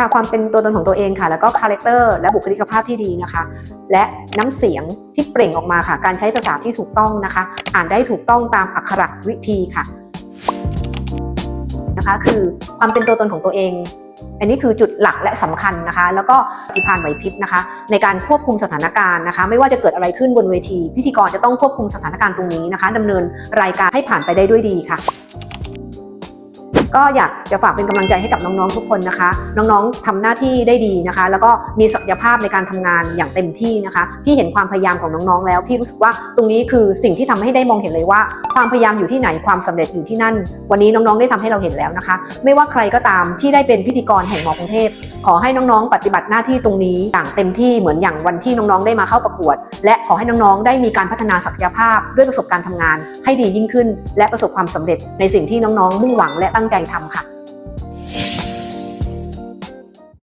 ค่ะความเป็นตัวตนของตัวเองค่ะ แล้วก็คาแรคเตอร์และบุคลิกภาพที่ดีนะคะ และน้ำเสียงที่เปล่งออกมาค่ะ การใช้ภาษาที่ถูกต้องนะคะ อ่านได้ถูกต้องตามอักขระวิธีค่ะนะคะคือความเป็นตัวตนของตัวเอง อันนี้คือจุดหลักและสำคัญนะคะ แล้วก็ปฏิภาณไหวพริบนะคะ ในการควบคุมสถานการณ์นะคะ ไม่ว่าจะเกิดอะไรขึ้นบนเวที พิธีกรจะต้องควบคุมสถานการณ์ตรงนี้นะคะดำเนินรายการให้ผ่านไปได้ด้วยดีค่ะ ก็อยากจะฝากเป็นกำลังใจให้กับน้องๆทุกคนนะคะ น้องๆทำหน้าที่ได้ดีนะคะ แล้วก็มีศักยภาพในการทำงานอย่างเต็มที่นะคะ พี่เห็นความพยายามของน้องๆ แล้ว พี่รู้สึกว่าตรงนี้คือสิ่งที่ทำให้ได้มองเห็นเลยว่า ความพยายามอยู่ที่ไหนความสำเร็จอยู่ที่นั่น วันนี้น้องๆได้ทำให้เราเห็นแล้วนะคะ ไม่ว่าใครก็ตามที่ได้เป็นพิธีกรแห่งมอกรุงเทพ ขอให้น้องๆ ปฏิบัติหน้าที่ตรงนี้อย่างเต็มที่เหมือนอย่างวันที่น้องๆ ได้มาเข้าประกวด และขอให้น้องๆ ได้มีการพัฒนาศักยภาพด้วยประสบการณ์ทำงาน ให้ดียิ่งขึ้น และประสบความสำเร็จในสิ่งที่น้องๆ มุ่งหวังและตั้งใจทำค่ะ